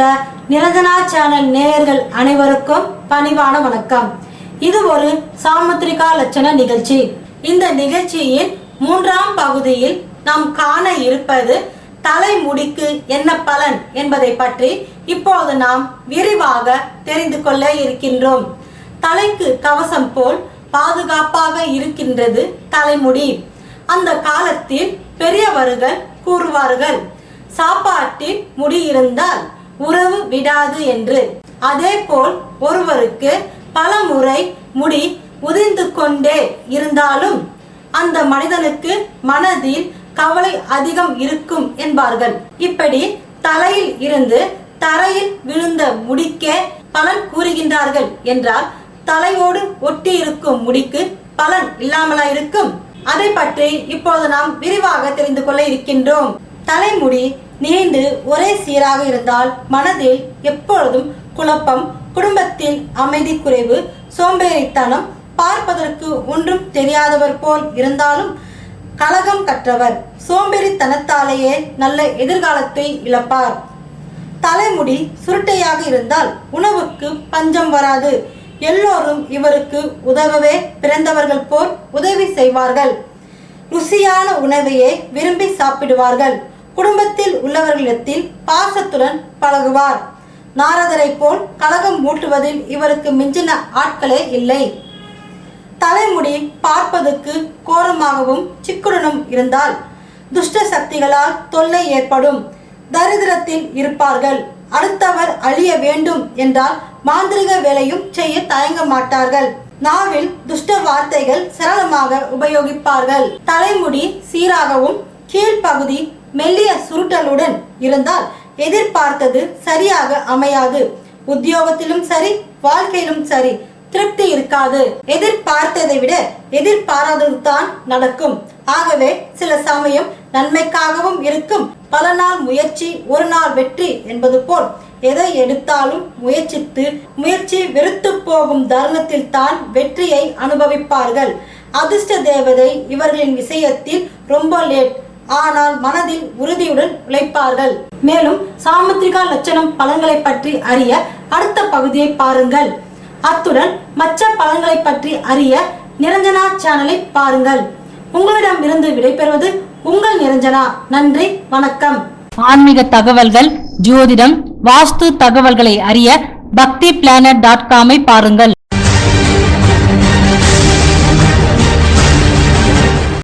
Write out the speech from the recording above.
உள்ள நிரஞ்சனா சேனல் நேயர்கள் அனைவருக்கும் பணிவான வணக்கம். இது ஒரு சாமுத்திரிகா லட்சண நிகழ்ச்சி. இந்த நிகழ்ச்சியின் மூன்றாம் பகுதியில் நாம் காண இருப்பது தலைமுடிக்கு என்ன பலன் என்பதை பற்றி இப்போது நாம் விரிவாக தெரிந்து கொள்ள இருக்கின்றோம். தலைக்கு கவசம் போல் பாதுகாப்பாக இருக்கின்றது தலைமுடி. அந்த காலத்தில் பெரியவர்கள் கூறுவார்கள் சாப்பாட்டில் முடி இருந்தால் உறவு விடாது என்று. அதே போல் ஒருவருக்கு பல முறை முடி உதிர்ந்து கொண்டே இருந்தாலும் அந்த மனிதனுக்கு மனதில் கவலை அதிகம் இருக்கும் என்பார்கள். இப்படி தலையில் இருந்து தரையில் விழுந்த முடிக்கே பலன் கூறுகின்றார்கள் என்றால் தலையோடு ஒட்டி இருக்கும் முடிக்கு பலன் இல்லாமலா இருக்கும் அதை பற்றி இப்போது நாம் விரிவாக தெரிந்து கொள்ள இருக்கின்றோம். தலைமுடி நீண்டு ஒரே சீராக இருந்தால் மனதில் எப்பொழுதும் குழப்பம் குடும்பத்தில் அமைதி குறைவு சோம்பேறித்தனம் பார்ப்பதற்கு ஒன்றும் தெரியாதவர் போல் இருந்தாலும் கலகம் கற்றவர். சோம்பேறித்தனத்தாலேயே நல்ல எதிர்காலத்தை இழப்பார். தலைமுடி சுருட்டையாக இருந்தால் உணவுக்கு பஞ்சம் வராது. எல்லோரும் இவருக்கு உதவவே பிறந்தவர்கள் போல் உதவி செய்வார்கள். ருசியான உணவையே விரும்பி சாப்பிடுவார்கள். குடும்பத்தில் உள்ளவர்களிடத்தில் பாசத்துடன் பழகுவார். நாரதரை போல் கலகம் மூட்டுவதில் இவருக்கு மிஞ்சின ஆட்களே இல்லை. தலைமுடி பார்ப்பதற்கு கோரமாகவும் சிக்குடனும் இருந்தால் துஷ்ட சக்திகளால் தொல்லை ஏற்படும். தரித்திரத்தில் இருப்பார்கள். அடுத்தவர் அழிய வேண்டும் என்றால் மாந்திரிக வேலையும் செய்ய தயங்க மாட்டார்கள். நாவில் துஷ்ட வார்த்தைகள் சரளமாக உபயோகிப்பார்கள். தலைமுடி சீராகவும் கீழ்ப்பகுதி மெல்லிய சுருட்டலுடன் இருந்தால் எதிர்பார்த்தது சரியாக அமையாது. உத்தியோகத்திலும் சரி வாழ்க்கையிலும் சரி திருப்தி இருக்காது. எதிர்பார்த்ததை விட எதிர்பாராதது தான் நடக்கும். ஆகவே சில சமயம் நன்மைக்காகவும் இருக்கும். பல நாள் முயற்சி ஒரு நாள் வெற்றி என்பது போல் எதை எடுத்தாலும் முயற்சித்து முயற்சி வெறுத்து போகும் தருணத்தில் தான் வெற்றியை அனுபவிப்பார்கள். அதிர்ஷ்ட தேவதை இவர்களின் விஷயத்தில் ரொம்ப லேட் ஆனால் மனதில் உறுதியுடன் உழைப்பார்கள். மேலும் சாமுத்திரிகா லட்சணம் பலன்களை பற்றி அறிய அடுத்த பகுதியை பாருங்கள். அத்துடன் மற்ற பலன்களை பற்றி அறிய நிரஞ்சனா சேனலை பாருங்கள். உங்களிடம் இருந்து விடைபெறுவது உங்கள் நிரஞ்சனா. நன்றி வணக்கம். ஆன்மீக தகவல்கள் ஜோதிடம் வாஸ்து தகவல்களை அறிய பக்தி பிளானட் டாட் காமை பாருங்கள்.